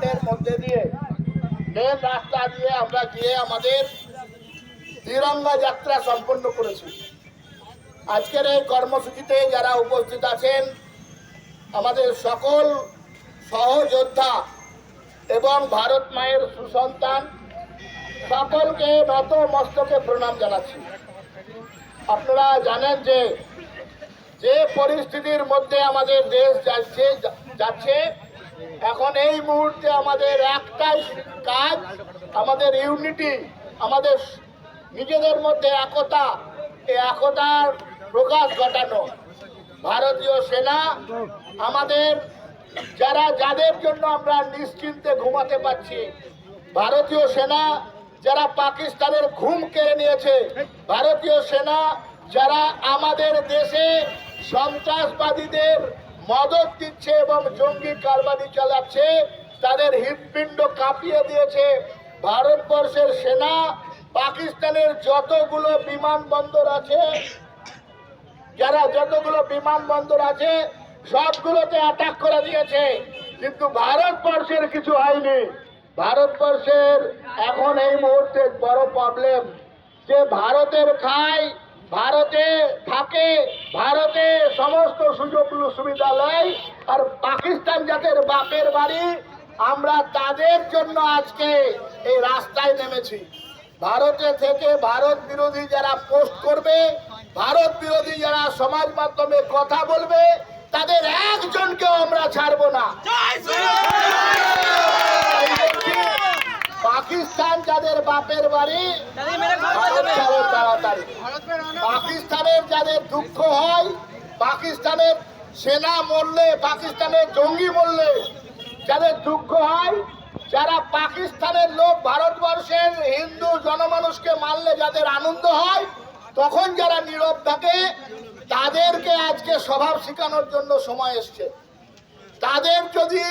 Main রাস্তা দিয়ে আমরা গিয়ে আমাদের তিরঙ্গা যাত্রা সম্পন্ন করেছি। আজকের এই কর্মসূচিতে যারা উপস্থিত আছেন, আমাদের সকল সহযোদ্ধা এবং ভারত মায়ের সুসন্তান, সকলকে নত মস্তকে প্রণাম জানাচ্ছি। আপনারা জানেন যে যে পরিস্থিতির মধ্যে আমাদের দেশ যাচ্ছে যাচ্ছে এখন এই মুহূর্তে আমাদের একটাই কাজ, আমাদের ইউনিটি, আমাদের নিজেদের মধ্যে একতা, এই একতার প্রকাশ ঘটানো। ভারতীয় সেনা, আমাদের যারা, যাদের জন্য আমরা নিশ্চিন্তে ঘুমাতে পারছি, ভারতীয় সেনা যারা পাকিস্তানের ঘুম কেড়ে নিয়েছে, ভারতীয় সেনা যারা আমাদের দেশে সন্ত্রাসবাদীদের মদত দিচ্ছে এবং জঙ্গি কারবারি চালাচ্ছে, তাদের হৃৎপিণ্ড কাঁপিয়ে দিয়েছে। ভারতবর্ষের সেনা, পাকিস্তানের যতগুলো বিমানবন্দর আছে, যারা যতগুলো বিমানবন্দর আছে, সবগুলোতে অ্যাটাক করে দিয়েছে। কিন্তু ভারতবর্ষের কিছু হয়নি। ভারতবর্ষের এখন এই মুহূর্তে বড় প্রবলেম যে ভারতের খায় ভারতে থাকে, ভারতে সমস্ত সুযোগ সুবিধা নেয় আর পাকিস্তান জাতের বাপের বাড়ি আমরা তাদের জন্য আজকে এই রাস্তায় নেমেছি। ভারতে থেকে ভারত বিরোধী যারা পোস্ট করবে, ভারত বিরোধী যারা সমাজ মাধ্যমে কথা বলবে, তাদের একজনকেও আমরা ছাড়বো না এই দেখছি, পাকিস্তান যাদের বাপের বাড়ি। তাড়াতাড়ি। পাকিস্তানের যাদের দুঃখ হয় পাকিস্তানের সেনা মরলে পাকিস্তানের জঙ্গি মরলে যাদের দুঃখ হয় যারা পাকিস্তানের লোক ভারতবর্ষের হিন্দু জনমানুষকে মারলে যাদের আনন্দ হয় তখন যারা নীরব থাকে তাদেরকে আজকে স্বভাব শেখানোর জন্য সময় এসছে। তাদের যদি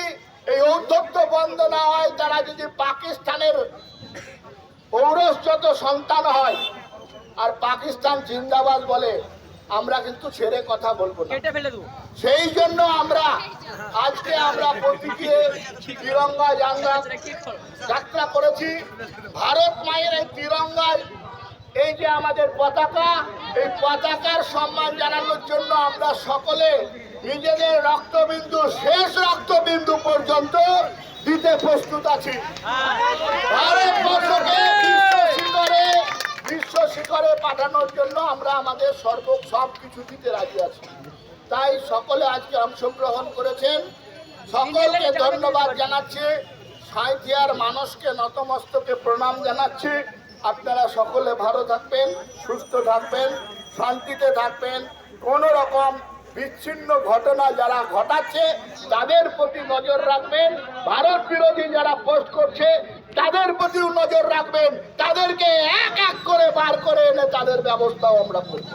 এই ঔদ্ধত্য বন্ধ না হয় তারা যদি পাকিস্তানের ঔরসযত সন্তান হয় আর পাকিস্তান জিন্দাবাদ বলে আমরা কিন্তু ছেড়ে কথা বলব না। সেই জন্য আমরা আজকে আমরা প্রতীকে তিরঙ্গা জাঙ্গা যাত্রা করেছি। ভারত মায়ের এই তিরঙ্গায় এই যে আমাদের পতাকা এই পতাকার সম্মান জানানোর জন্য আমরা সকলে নিজেদের রক্তবিন্দু শেষ রক্তবিন্দু পর্যন্ত দিতে প্রস্তুত আছি। ভারতবর্ষকে বিশ্ব বিশ্ব শিখরে পাঠানোর জন্য আমরা আমাদের সর্ব সব কিছু দিতে রাজি আছি। তাই সকলে আজকে অংশগ্রহণ করেছেন। সকলকে ধন্যবাদ জানাচ্ছি। সাঁইথিয়ার মানুষকে নতমস্তকে প্রণাম জানাচ্ছি। আপনারা সকলে ভালো থাকবেন, সুস্থ থাকবেন, শান্তিতে থাকবেন। কোনো রকম বিচ্ছিন্ন ঘটনা যারা ঘটাচ্ছে, তাদের প্রতি নজর রাখবেন। ভারত বিরোধী যারা পোস্ট করছে, তাদের প্রতিও নজর রাখবেন। তাদেরকে এক এক করে বার করে এনে তাদের ব্যবস্থাও আমরা করব।